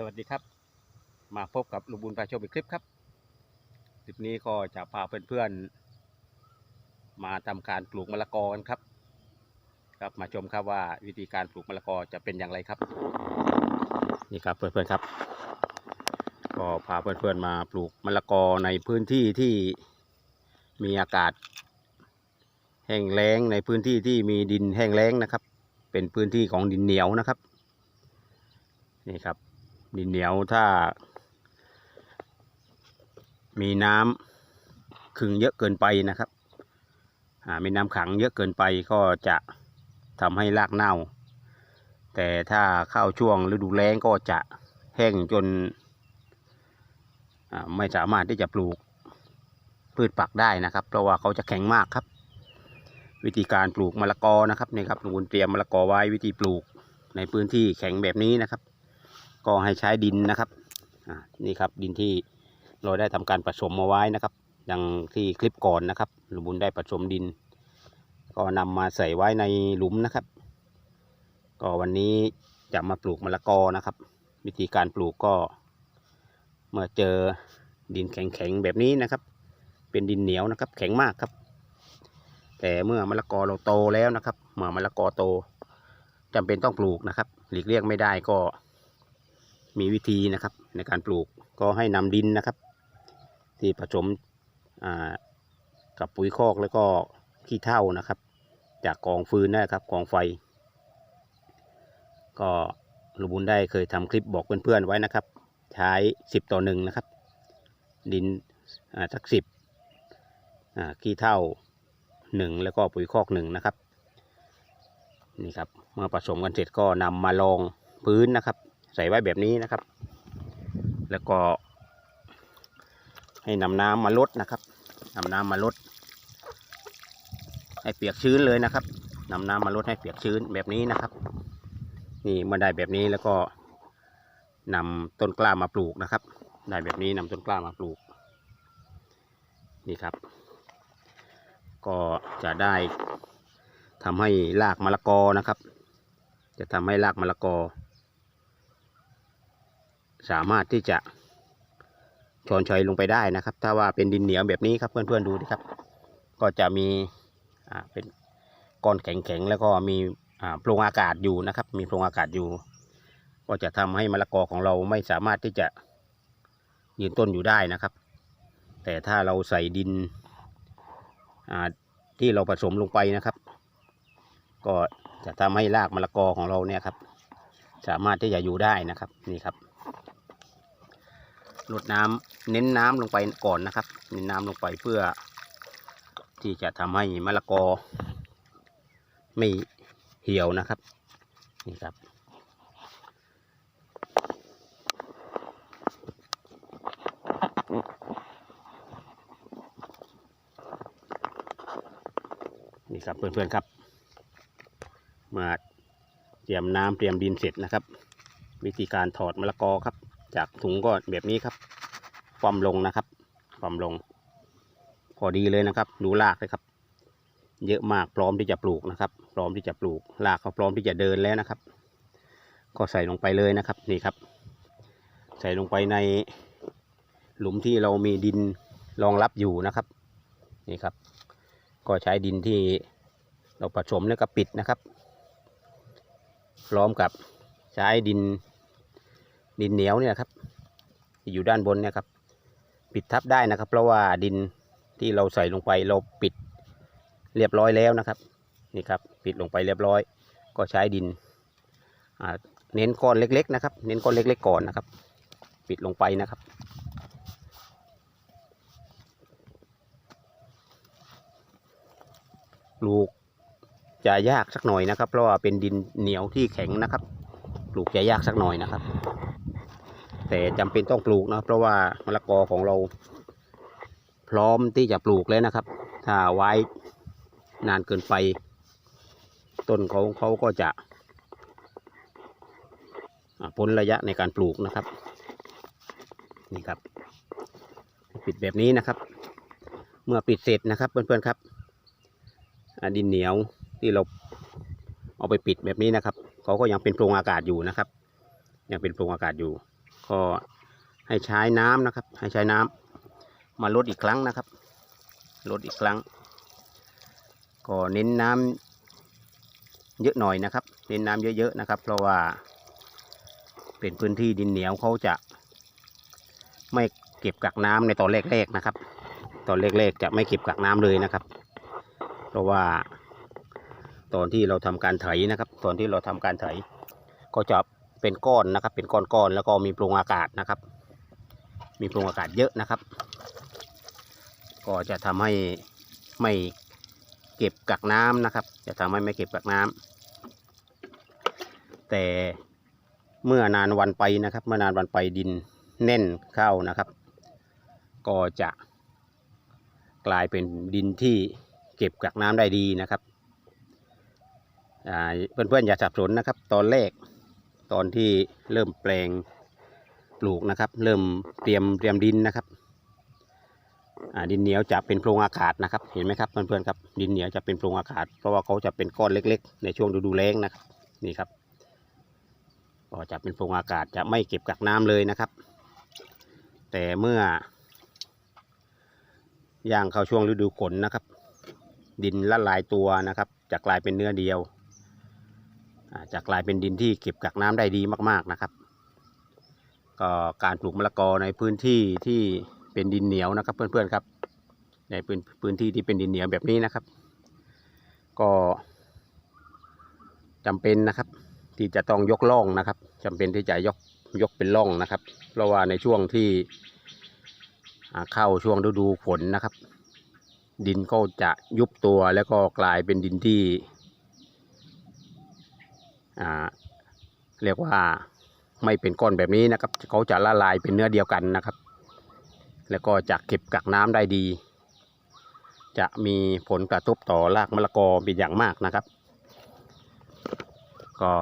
สวัสดีครับ มาพบกับลุงบุญพาชมอีกคลิปครับ คลิปนี้ก็จะพาเพื่อนๆมาทำการปลูกมะละกอกันครับ ครับมาชมครับว่าวิธีการปลูกมะละกอจะเป็นอย่างไรครับ นี่ครับเพื่อนๆครับ ก็พาเพื่อนๆมาปลูกมะละกอในพื้นที่ที่มีอากาศ แห้งแล้งในพื้นที่ที่มีดินแห้งแล้งนะครับ เป็นพื้นที่ของดินเหนียวนะครับ นี่ครับ ดินเหนียวถ้า มีน้ำขึงเยอะเกินไปนะครับอ่ามีน้ำขังเยอะเกินไปก็จะทำให้รากเน่า แต่ถ้าเข้าช่วงฤดูแล้งก็จะแห้งจนอ่าไม่สามารถที่จะปลูกพืชผักได้นะครับ เพราะว่าเขาจะแข็งมากครับ วิธีการปลูกมะละกอนะครับนี่ครับลุงบุญเตรียมมะละกอไว้วิธีปลูกในพื้นที่แข็งแบบนี้นะครับ ก็ให้ใช้ดินนะครับอ่านี่ครับดินที่เราได้ทำการผสมมาไว้นะครับดังที่คลิปก่อนนะครับหลุงบุญได้ผสมดิน ก็นำมาใส่ไว้ในหลุมนะครับ ก็วันนี้จะมาปลูกมะละกอนะครับ วิธีการปลูกก็ เมื่อเจอดินแข็งๆแบบนี้นะครับ เป็นดินเหนียวนะครับ แข็งมากครับ แต่เมื่อมะละกอเราโตแล้วนะครับ เมื่อมะละกอโตจำเป็นต้องปลูกนะครับ หลีกเลี่ยงไม่ได้ก็ มีวิธีนะครับในการปลูกก็ให้นำดินนะครับ ที่ผสมกับปุ๋ยคอกแล้วก็ขี้เถ้านะครับ จากกองฟืนนะครับกองไฟ ก็ลุงบุญได้เคยทำคลิปบอกเพื่อนๆไว้นะครับ ใช้สิบต่อหนึ่งนะครับ ดินสักสิบขี้เถ้าหนึ่งแล้วก็ปุ๋ยคอกหนึ่งนะครับนี่ครับเมื่อผสมกันเสร็จก็นำมาลองพื้นนะครับ ใส่ไว้แบบนี้นะครับ แล้วก็ ให้นำน้ำมาลดนะครับนำน้ำมาลด ให้เปียกชื้นเลยนะครับนำน้ำมาลดให้เปียกชื้นแบบนี้นะครับ นี่เมื่อได้แบบนี้แล้วก็นำต้นกล้ามาปลูกนะครับ ได้แบบนี้นำต้นกล้ามาปลูก นี่ครับ ก็จะได้ทำให้รากมะละกอนะครับ จะทำให้รากมะละกอ สามารถที่จะชอนชัยลงไปได้นะครับ ถ้าว่าเป็นดินเหนียวแบบนี้ครับเพื่อนๆดูดิครับ ก็จะมีอ่าเป็นก้อนแข็งๆแล้วก็มีอ่าโพรงอากาศอยู่นะครับ มีโพรงอากาศอยู่ ก็จะทำให้มะละกอของเราไม่สามารถที่จะยืนต้นอยู่ได้นะครับ แต่ถ้าเราใส่ดินอ่าที่เราผสมลงไปนะครับ ก็จะทำให้รากมะละกอของเราเนี่ยครับ สามารถที่จะอยู่ได้นะครับนี่ครับ ลดน้ำเน้นน้ำลงไปก่อนนะครับ เน้นน้ำลงไปเพื่อ ที่จะทำให้มะละกอ ไม่เหี่ยวนะครับนี่ครับนี่ครับเพื่อนๆครับ มาเตรียมน้ำเตรียมดินเสร็จนะครับ วิธีการถอดมะละกอครับ ถุงก็แบบนี้ครับความลงนะครับความลง พอดีเลยนะครับ ดูรากเลยครับ เยอะมากพร้อมที่จะปลูกนะครับ พร้อมที่จะปลูกรากเขาพร้อมที่จะเดินแล้วนะครับ ก็ใส่ลงไปเลยนะครับนี่ครับ ใส่ลงไปในหลุมที่เรามีดินรองรับอยู่นะครับนี่ครับ ก็ใช้ดินที่เราผสมแล้วก็ปิดนะครับ พร้อมกับใช้ดินดินเหนียวเนี่ยครับ ที่อยู่ด้านบนเนี่ยครับ ปิดทับได้นะครับ เพราะว่าดินที่เราใส่ลงไปเราปิดเรียบร้อยแล้วนะครับ นี่ครับ ปิดลงไปเรียบร้อย ก็ใช้ดินเน้นก้อนเล็กๆนะครับ เน้นก้อนเล็กๆก่อนนะครับ ปิดลงไปนะครับปลูกจะยากสักหน่อยนะครับ เพราะว่าเป็นดินเหนียวที่แข็งนะครับ ปลูกจะยากสักหน่อยนะครับ แต่จำเป็นต้องปลูกนะเพราะว่ามะละกอของเรา พร้อมที่จะปลูกแล้วนะครับ ถ้าไว้นานเกินไป ต้นเขาเขาก็จะพ้นระยะในการปลูกนะครับ นี่ครับ ปิดแบบนี้นะครับ เมื่อปิดเสร็จนะครับเพื่อนๆครับดินเหนียวที่เราเอาไปปิดแบบนี้นะครับเขาก็ยังเป็นโพรงอากาศอยู่นะครับ ยังเป็นโพรงอากาศอยู่ ก็ให้ใช้น้ำนะครับ ให้ใช้น้ำมาลดอีกครั้งนะครับลดอีกครั้ง ก็เน้นน้ำเยอะหน่อยนะครับ เน้นน้ำเยอะๆนะครับ เพราะว่าเป็นพื้นที่ดินเหนียวเขาจะ ไม่เก็บกักน้ำในตอนแรกๆนะครับ ตอนแรกๆจะไม่เก็บกักน้ำเลยนะครับ เพราะว่าตอนที่เราทำการไถนะครับ ตอนที่เราทำการไถก็จะ เป็นก้อนนะครับ เป็นก้อนๆแล้วก็มีปรงอากาศนะครับ มีปรงอากาศเยอะนะครับ ก็จะทำให้ไม่เก็บกักน้ำนะครับ จะทำให้ไม่เก็บกักน้ำแต่เมื่อนานวันไปนะครับ เมื่อนานวันไปดินแน่นเข้านะครับ ก็จะกลายเป็นดินที่เก็บกักน้ำได้ดีนะครับเพื่อนๆอย่าสับสนนะครับ ตอนแรก ตอนที่เริ่มแปลงปลูกนะครับ เริ่มเตรียมเตรียมดินนะครับดินเหนียวจะเป็นโพรงอากาศนะครับ เห็นไหมครับเพื่อนๆครับดินเหนียวจะเป็นโพรงอากาศ เพราะว่าเขาจะเป็นก้อนเล็ก ๆ ในช่วงฤดูแล้งนะครับนี่ครับก็จะเป็นโพรงอากาศจะไม่เก็บกักน้ำเลยนะครับ แต่เมื่อย่างเข้าช่วงฤดูฝนนะครับ ดินละลายตัวนะครับ จะกลายเป็นเนื้อเดียว จะกลายเป็นดินที่เก็บกักน้ำได้ดีมาก ๆนะครับ ก็การปลูกมะละกอในพื้นที่ที่เป็นดินเหนียวนะครับ เพื่อนๆครับ ในพื้นพื้นที่ที่เป็นดินเหนียวแบบนี้นะครับ ก็จำเป็นนะครับ ที่จะต้องยกล่องนะครับจำเป็นที่จะยกยกเป็นล่องนะครับ เพราะว่าในช่วงที่เข้าช่วงฤดูฝนนะครับ ดินก็จะยุบตัวแล้วก็กลายเป็นดินที่ เรียกว่าไม่เป็นก้อนแบบนี้นะครับเขาจะละลายเป็นเนื้อเดียวกันนะครับ แล้วก็จะเก็บกักน้ำได้ดี จะมีผลกระทบต่อรากมะละกอเป็นอย่างมากนะครับ ก็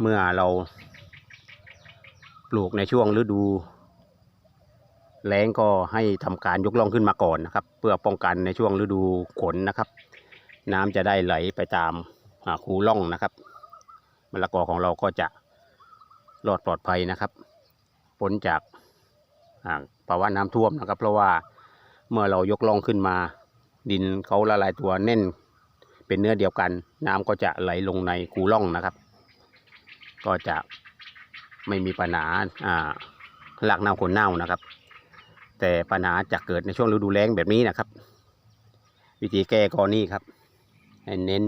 เมื่อเราปลูกในช่วงฤดูแล้งก็ให้ทำการยกล่องขึ้นมาก่อนนะครับ เพื่อป้องกันในช่วงฤดูฝนนะครับ น้ำจะได้ไหลไปตามคูล่องนะครับ มะละกอของเราก็จะรอดปลอดภัยนะครับพ้นจากภาวะน้ำท่วมนะครับ เพราะว่าเมื่อเรายกล่องขึ้นมา ดินเขาละลายตัวแน่น เป็นเนื้อเดียวกัน น้ำก็จะไหลลงในคูล่องนะครับ ก็จะไม่มีปัญหาอ่ารากเน่าคนเน่านะครับ แต่ปัญหาจะเกิดในช่วงฤดูแล้งแบบนี้นะครับ วิธีแก้ก็นี่ครับให้เน้น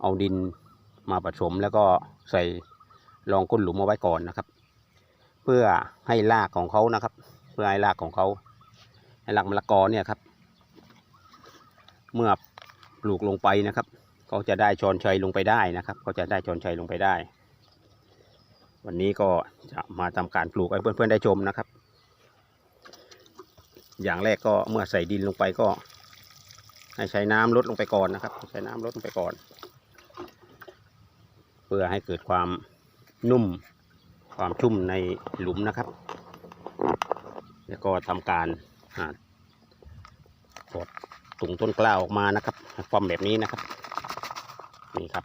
เอาดิน มาผสมแล้วก็ใส่รองก้นหลุมเอาไว้ก่อนนะครับ เพื่อให้รากของเขานะครับ เพื่อให้รากของเขาให้รากมะละกอเนี่ยครับ เมื่อปลูกลงไปนะครับเขาจะได้ชอนชัยลงไปได้นะครับก็จะได้ชอนชัยลงไปได้ วันนี้ก็จะมาทำการปลูกให้เพื่อนๆได้ชมนะครับ อย่างแรกก็เมื่อใส่ดินลงไปก็ ให้ใช้น้ำลดลงไปก่อนนะครับ ใช้น้ำลดลงไปก่อน พื่อให้เกิดความนุ่มความชุ่มในหลุมนะครับ แล้วก็ทำการอ่าถอดตุงต้นกล้าออกมานะครับให้ความแบบนี้นะครับนี่ครับ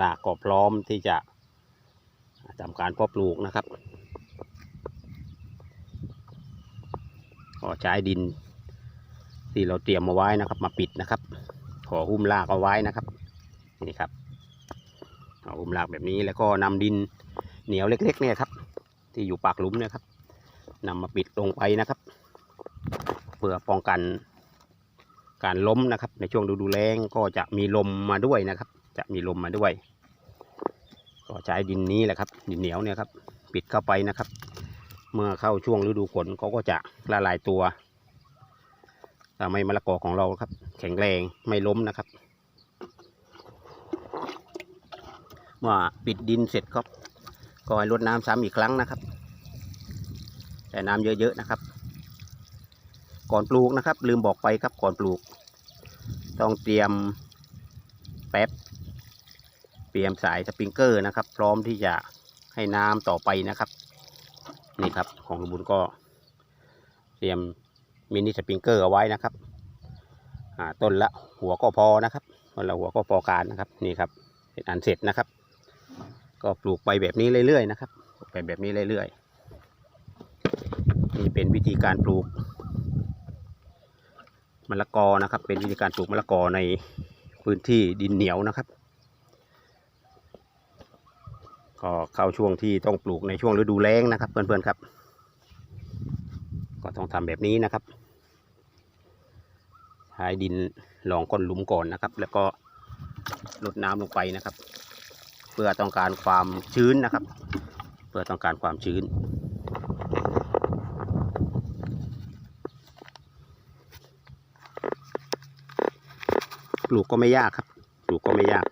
รากก็พร้อมที่จะทำการเพาะปลูกนะครับก็ใช้ดินที่เราเตรียมมาไว้นะครับ มาปิดนะครับขอหุ้มรากเอาไว้นะครับนี่ครับ เอาหุ้มรากแบบนี้แล้วก็นำดินเหนียวเล็ก ๆ เนี่ยครับ ที่อยู่ปากหลุมเนี่ยครับนำมาปิดลงไปนะครับ เพื่อป้องกันการล้มนะครับ ในช่วงฤดูแล้งก็จะมีลมมาด้วยนะครับ จะมีลมมาด้วย ก็ใช้ดินนี้แหละครับ ดินเหนียวเนี่ยครับ ปิดเข้าไปนะครับ เมื่อเข้าช่วงฤดูฝนเขาก็จะละลายตัวทำให้มะละกอของเราครับ แข็งแรงไม่ล้มนะครับ เมื่อปิดดินเสร็จครับก็ให้รดน้ำซ้ำอีกครั้งนะครับ แต่น้ำเยอะๆนะครับ ก่อนปลูกนะครับ ลืมบอกไปครับก่อนปลูก ต้องเตรียมแป๊บเตรียมสายสปริงเกอร์นะครับ พร้อมที่จะให้น้ำต่อไปนะครับ นี่ครับของลุงบุญก็ เตรียมมินิสปริงเกอร์เอาไว้นะครับต้นละหัวก็พอนะครับต้นละหัวก็พอการนะครับ นี่ครับเป็นอันเสร็จนะครับ ก็ปลูกไปแบบนี้เรื่อยๆนะครับไปแบบนี้เรื่อยๆนี่เป็นวิธีการปลูกมะละกอนะครับ เป็นวิธีการปลูกมะละกอในพื้นที่ดินเหนียวนะครับก็เข้าช่วงที่ต้องปลูกในช่วงฤดูแล้งนะครับ เพื่อนๆครับ ก็ต้องทำแบบนี้นะครับใช้ดินรองก้นหลุมก่อนนะครับ แล้วก็ลดน้ำลงไปนะครับ เพื่อต้องการความชื้นนะครับ เพื่อต้องการความชื้น ปลูกก็ไม่ยากครับ ปลูกก็ไม่ยาก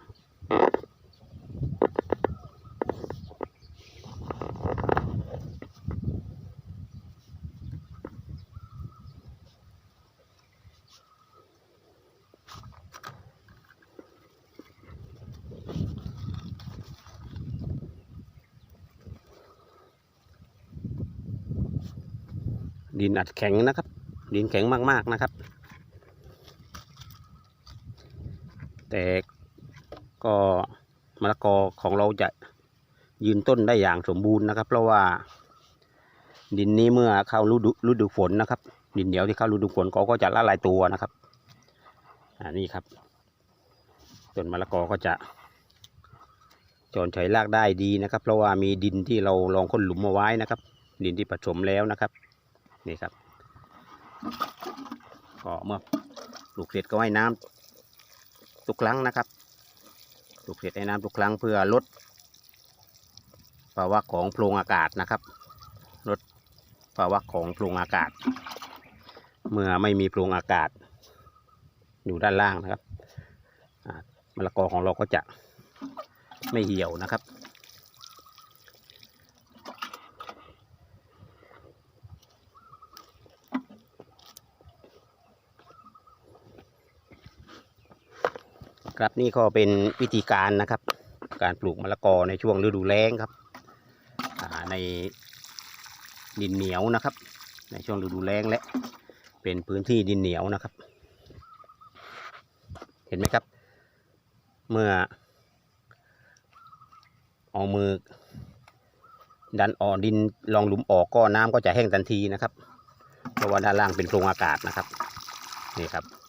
ดินอัดแข็งนะครับ ดินแข็งมากๆนะครับ แต่ก็มะละกอของเราจะยืนต้นได้อย่างสมบูรณ์นะครับ เพราะว่าดินนี้เมื่อเข้าฤดูฤดูฝนนะครับ ดินเหนียวที่เข้าฤดูฝนเขาก็จะละลายตัวนะครับอ่านี่ครับต้นมะละกอก็จะจอนใช้รากได้ดีนะครับ เพราะว่ามีดินที่เราลองค้นหลุมมาไว้นะครับ ดินที่ผสมแล้วนะครับ นี่ครับ ก็เมื่อปลูกเสร็จก็ให้น้ำทุกครั้งนะครับปลูกเสร็จให้น้ำทุกครั้งเพื่อลดภาวะของโพรงอากาศนะครับลดภาวะของโพรงอากาศ เมื่อไม่มีโพรงอากาศ อยู่ด้านล่างนะครับมะละกอของเราก็จะไม่เหี่ยวนะครับ ครับนี่ก็เป็นวิธีการนะครับ การปลูกมะละกอในช่วงฤดูแล้งครับในดินเหนียวนะครับ ในช่วงฤดูแล้งและเป็นพื้นที่ดินเหนียวนะครับ เห็นไหมครับ เมื่อเอามือดันอ่อนดินลองหลุมออกก็น้ำก็จะแห้งทันทีนะครับ เพราะว่าด้านล่างเป็นโพรงอากาศนะครับ นี่ครับ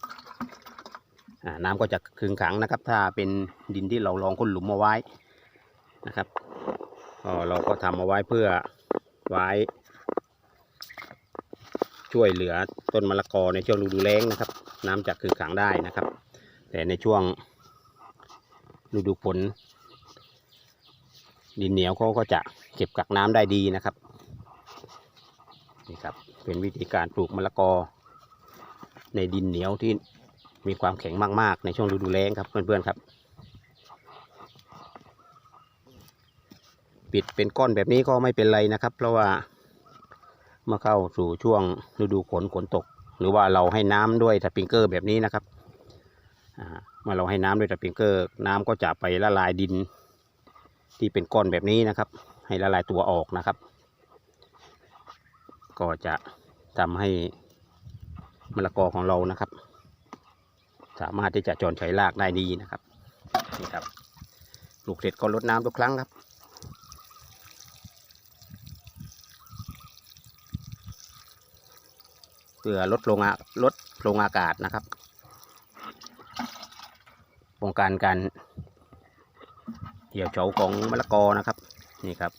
น้ำก็จะขึงขังนะครับ ถ้าเป็นดินที่เราลองค้นหลุมมาไว้นะครับก็เราก็ทำเอาไว้เพื่อไว้ ช่วยเหลือต้นมะละกอในช่วงฤดูแล้งนะครับ น้ำจะขึงขังได้นะครับ แต่ในช่วงฤดูฝนดินเหนียวเขาก็จะเก็บกักน้ำได้ดีนะครับนี่ครับเป็นวิธีการปลูกมะละกอ ในดินเหนียวที่ มีความแข็งมากๆ ในช่วงฤดูแล้งครับเพื่อนๆครับ ปิดเป็นก้อนแบบนี้ก็ไม่เป็นไรนะครับ เพราะว่าเมื่อเข้าสู่ช่วงฤดูฝนฝนตก หรือว่าเราให้น้ำด้วยสปริงเกอร์แบบนี้นะครับเมื่อเราให้น้ำด้วยสปริงเกอร์ น้ำก็จะไปละลายดิน ที่เป็นก้อนแบบนี้นะครับ ให้ละลายตัวออกนะครับ ก็จะทำให้มะละกอของเรานะครับ สามารถที่จะจอนใช้รากได้ดีนะครับนี่ครับปลูกเสร็จก็รดน้ำทุกครั้งครับเพื่อลดโรงอาลดโรงอากาศนะครับป้องกันการเหี่ยวเฉาของมะละกอนะครับนี่ครับ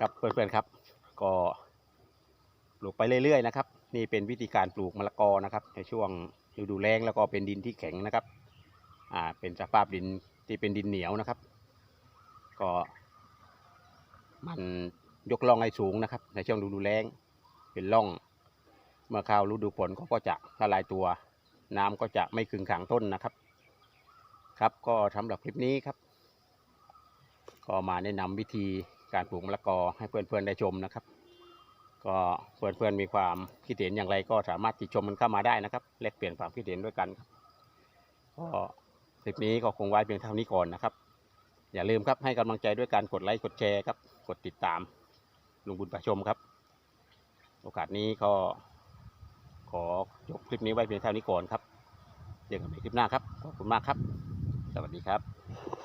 ครับเพื่อนๆครับ ก็ปลูกไปเรื่อยๆนะครับ นี่เป็นวิธีการปลูกมะละกอนะครับ ในช่วงฤดูแล้งแล้วก็เป็นดินที่แข็งนะครับ อ่า เป็นสภาพดินที่เป็นดินเหนียวนะครับ ก็มันยกล่องให้สูงนะครับ ในช่วงฤดูแล้งเป็นร่อง เมื่อเข้าฤดูฝนเขาก็จะละลายตัว น้ำก็จะไม่ขึงขังต้นนะครับ ครับก็สำหรับคลิปนี้ครับ ก็มาแนะนำวิธี การปลูกมะละกอให้เพื่อนๆได้ชมนะครับ ก็เพื่อนๆมีความคิดเห็นอย่างไรก็สามารถติชมมันเข้ามาได้นะครับแลกเปลี่ยนความคิดเห็นด้วยกันครับก็คลิปนี้ก็คงไว้เพียงเท่านี้ก่อนนะครับ อย่าลืมครับให้กำลังใจด้วยการกดไลค์กดแชร์ครับกดติดตามลุงบุญประชมครับ โอกาสนี้ก็ขอจบคลิปนี้ไว้เพียงเท่านี้ก่อนครับเจอกันใหม่คลิปหน้าครับขอบคุณมากครับ สวัสดีครับ